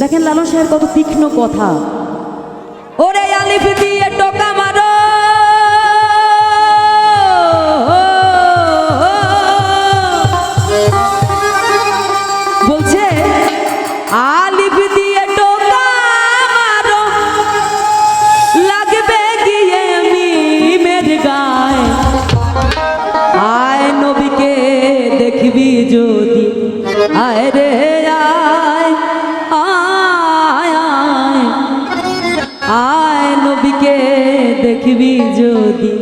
দেখেন লালন সাহের কত তীক্ষ্ণ কথা। ওরে আলিফ দিয়ে টোকা মারো। বলছে আলিফ দিয়ে দেখবি যদি।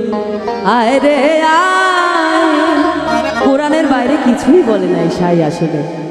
আয় রে আয়। কোরআনের বাইরে কিছুই বলে নাই সাই আসলে।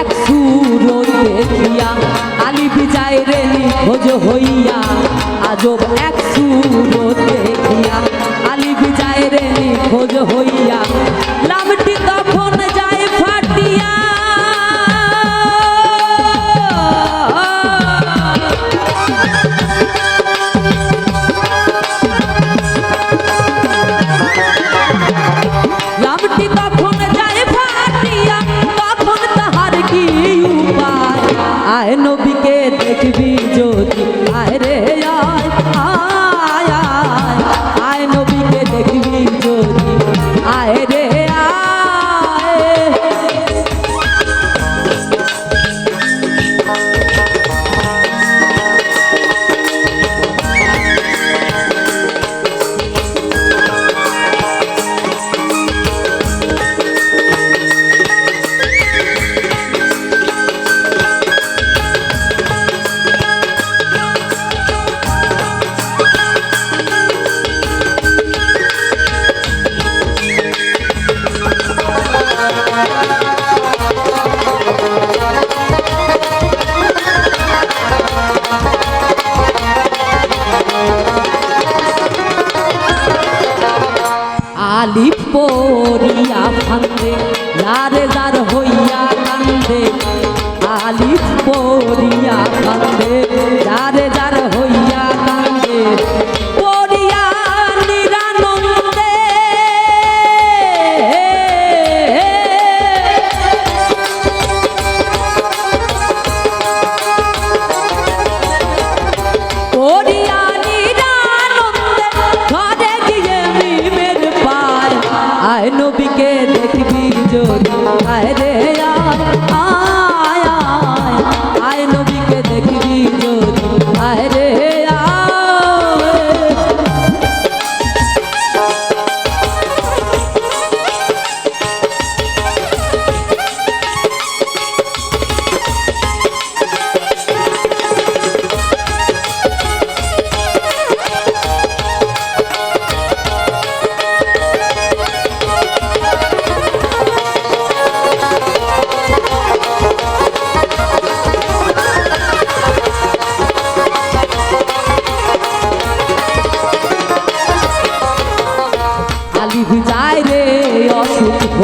এক সুরত দেখিয়া আলি বিজায় রে ভোজ হইয়া। আজব এক সুরত দেখিয়া আলি বিজায় রে ভোজ হইয়া।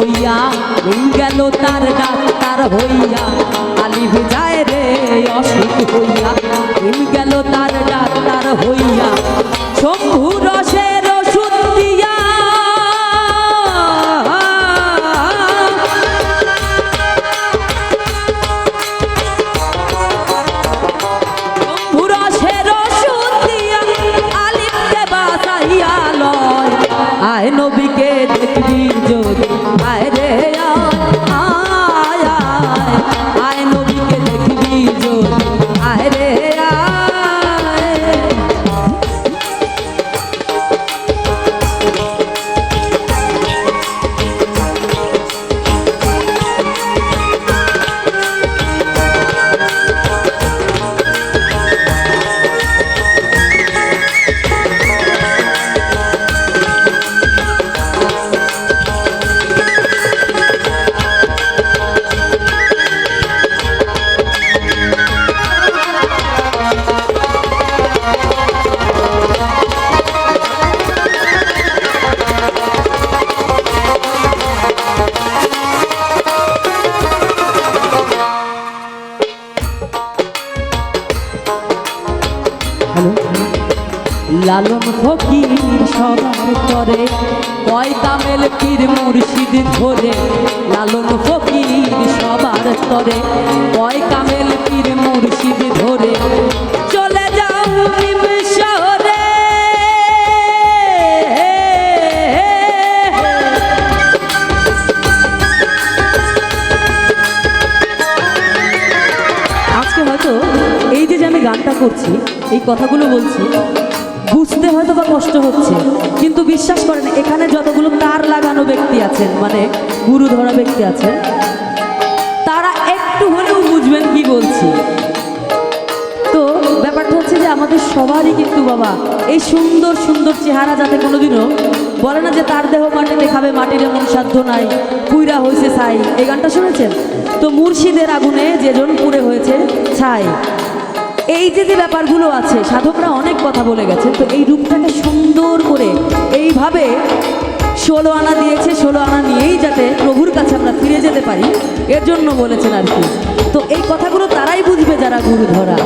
হইয়া রই গেল তার ডাক্তার হইয়া। কালী যায় রে, অসুখ হইয়া। রই গেল তার ডাক্তার হইয়া। শম্ভু রসের ওষুধ দিয়া। আয় নবীকে দেখবি যদি তরে কয় কামেল পীর মুর্শিদ ধরে লালন ফকির সবার তরে। কয় কামেল পীর মুর্শিদ ধরে চলে যাও আজকে হয়তো এই যে যে আমি গানটা করছি, এই কথাগুলো বলছি হয়তো বা কষ্ট হচ্ছে, কিন্তু বিশ্বাস করেন, এখানে যতগুলো তার লাগানো ব্যক্তি আছেন মানে গুরু ধরা ব্যক্তি আছেন, তারা একটু হলেও বুঝবেন কি বলছি। তো ব্যাপারটা হচ্ছে যে আমাদের সবারই কিন্তু বাবা, এই সুন্দর সুন্দর চেহারা যাতে কোনোদিনও বলে না যে তার দেহ মাটিতে খাবে মাটির এমন সাধ্য নাই কুইরা হয়েছে ছাই, এই গানটা শুনেছেন? তো মুর্শিদের আগুনে যেজন পুড়ে হয়েছে ছাই। এই যে যে ব্যাপারগুলো আছে, সাধকরা অনেক কথা বলে গেছে, তো এই রূপটাকে সুন্দর করে এইভাবে ষোলো আনা দিয়েছে, ষোলো আনা নিয়েই যাতে প্রভুর কাছে আমরা ফিরে যেতে পারি, এর জন্য বলেছেন আর কি। তো এই কথাগুলো তারাই বুঝবে যারা গুরু ধরা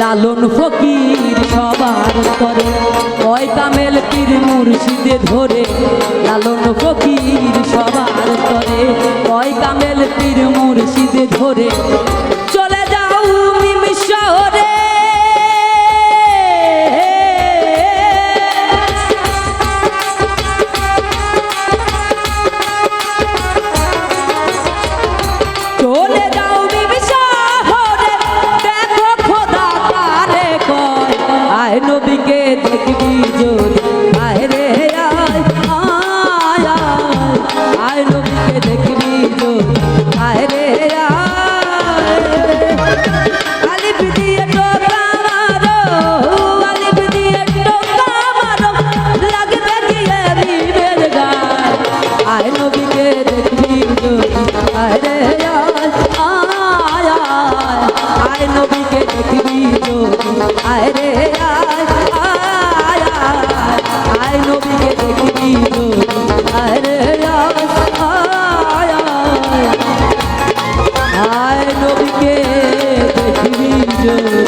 লালন ফকির সবার তরে কয় কামেল পীর মুর্শিদে ধরে। লালন ফকির সবার তরে কয় কামেল পীর ধরে নবীকে দেখবি যদি আয় রে আয় আয় নবীকে দেখবি আয় রে আয় নবীকে দেখবি